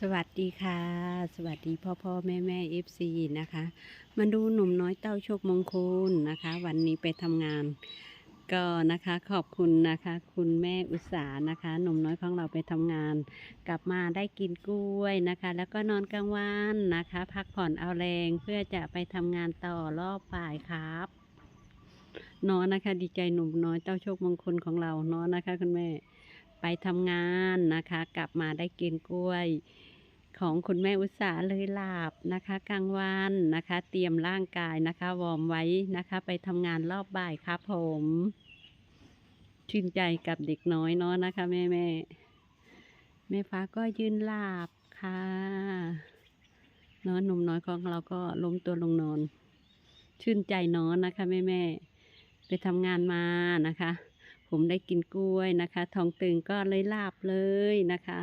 สวัสดีค่ะ สวัสดีพ่อพ่อแม่แม่เอฟซีนะคะ มาดูหนุ่มน้อยเต้าโชคมงคลนะคะ วันนี้ไปทำงาน ก็นะคะขอบคุณนะคะ คุณแม่อุตสานะคะ หนุ่มน้อยของเราไปทำงาน กลับมาได้กินกล้วยนะคะ แล้วก็นอนกลางวันนะคะ พักผ่อนเอาแรงเพื่อจะไปทำงานต่อรอบบ่ายครับเนอนนะคะ ดีใจหนุ่มน้อยเต้าโชคมงคลของเราเนอนนะคะ คุณแม่ ไปทำงานนะคะ กลับมาได้กินกล้วย ของคุณแม่อุตสาเลยหลับนะคะกลางวันนะคะ เตรียมร่างกายนะคะ วอร์มไว้นะคะ ไปทำงานรอบบ่ายครับผมชื่นใจกับเด็กน้อยเนาะนะคะแม่แม่แม่ฟ้าก็ยืนหลับค่ะเนอนหนุ่มน้อยของเราก็ล้มตัวลงนอน ชื่นใจเนอนนะคะแม่แม่ไปทำงานมานะคะ ผมได้กินกล้วยนะคะ ทองตึงก็เลยลาบเลยนะคะ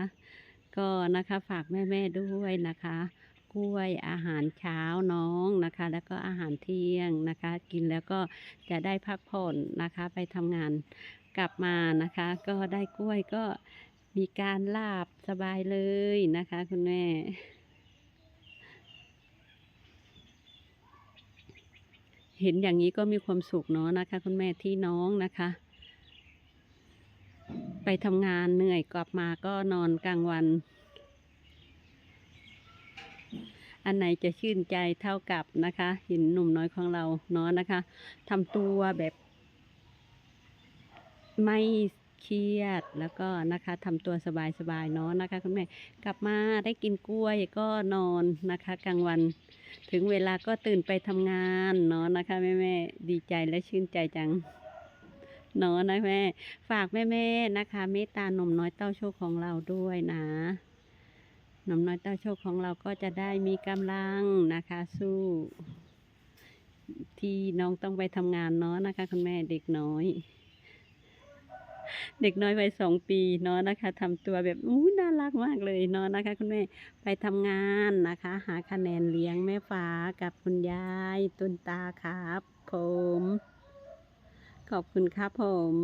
ก็นะคะฝากแม่ๆด้วยนะคะ กล้วยอาหารเช้าน้องนะคะ แล้วก็อาหารเที่ยงนะคะ กินแล้วก็จะได้พักผ่อนนะคะ ไปทำงานกลับมานะคะ ก็ได้กล้วยก็มีการลาบสบายเลยนะคะ คุณแม่เห็นอย่างนี้ก็มีความสุขเนาะนะคะ คุณแม่ที่น้องนะคะ ไปทำงานเหนื่อยกลับมาก็นอนกลางวัน อันไหนจะชื่นใจเท่ากับนะคะเห็นหนุ่มน้อยของเราเนาะนะคะทำตัวแบบไม่เครียดแล้วก็นะคะทำตัวสบายๆเนาะนะคะคุณแม่กลับมาได้กินกล้วยก็นอนนะคะกลางวัน ถึงเวลาก็ตื่นไปทำงานเนาะนะคะแม่แม่ดีใจและชื่นใจจัง เนาะนะแม่ ฝากแม่ๆนะคะ เมตตาหนุ่มน้อยเต้าโชคของเราด้วยนะหนุ่มน้อยเต้าโชคของเราก็จะได้มีกำลังนะคะ สู้ ที่น้องต้องไปทำงานเนาะนะคะ คุณแม่เด็กน้อย เด็กน้อยวัยสองปีเนาะนะคะทำตัวแบบอู้น่ารักมากเลยเนาะนะคะ คุณแม่ไปทำงานนะคะ หาคะแนนเลี้ยงแม่ฟ้ากับคุณยายตุนตาครับผม ขอบคุณครับผม